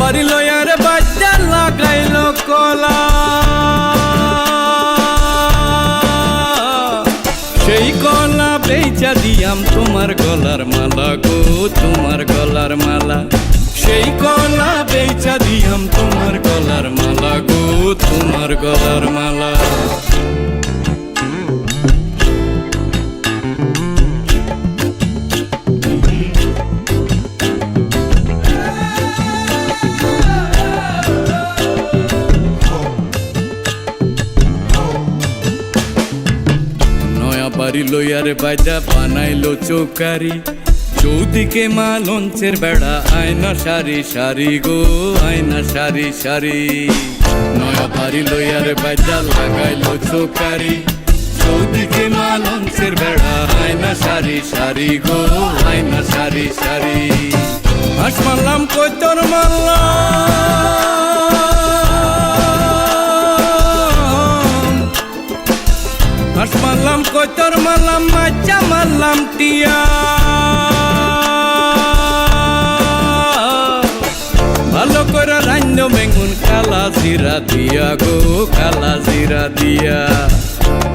বাড়ি লয়ার বাচ্চা লাগাইল কলা। সেই কলা বেচা দিয়াম, তোমার গলার মালা গো, তোমার গলার মালা। সেই কলা বেচা দিয়াম, তোমার গলার মালা গো, তোমার গলার মালা। বাড়ি লইয়ারে বাজা বানাইলো চৌকারি। চৌদিকে মা লঞ্চের বেড়া, আয়না সারি সারি গো, আয়না সারি সারি। নয়া বাড়ি লইয়ারে বাজা লাগাইলো চৌকারি। চৌদিকে মা লঞ্চের বেড়া, আয়না সারি সারি গো, আয়না সারি সারি। হাস মারলাম কই তোর মারলাম মারলাম মাচা মারলাম টিয়া। ভালো করে রান্য বেগুন, কালা জিরা দিয়া গো, কালা জিরা দিয়া।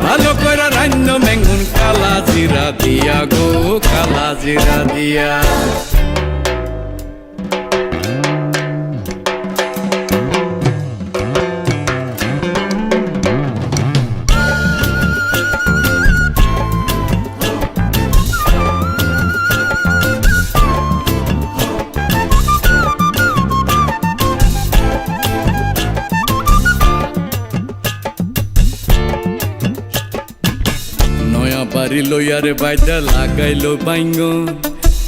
ভালো করে রান্য বেগুন, কালা জিরা দিয়া গো, কালা জিরা দিয়া। বাড়ি লইয়ারে বাইদা লাগাইলো বাইঙ্গন।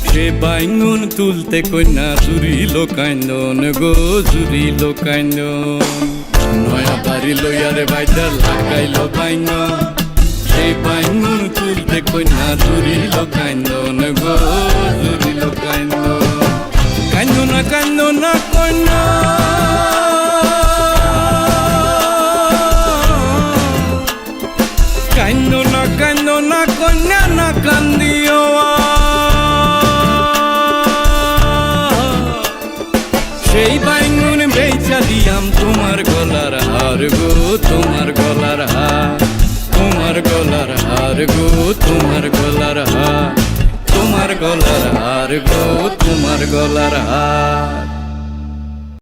সে বাইঙ্গন, তুলতে কন্যা জুড়িল কান্দন গো, জুড়িল কান্দন নয়া বাড়ি লইয়ারে বাইদা লাগাইলো বাইঙ্গন। সে বাইঙ্গন, তুলতে কন্যা জুড়িল কান্দন গো, জুড়িল কান্দন কান্দন কান্দন কন্যা সেই বাইঙ্গুন বেচা দিয়াম, তোমার গলার হার গো, তোমার গলার হার, তোমার গলার হার গো, তোমার গলার হার, তোমার গলার হার গো, তোমার গলার হার।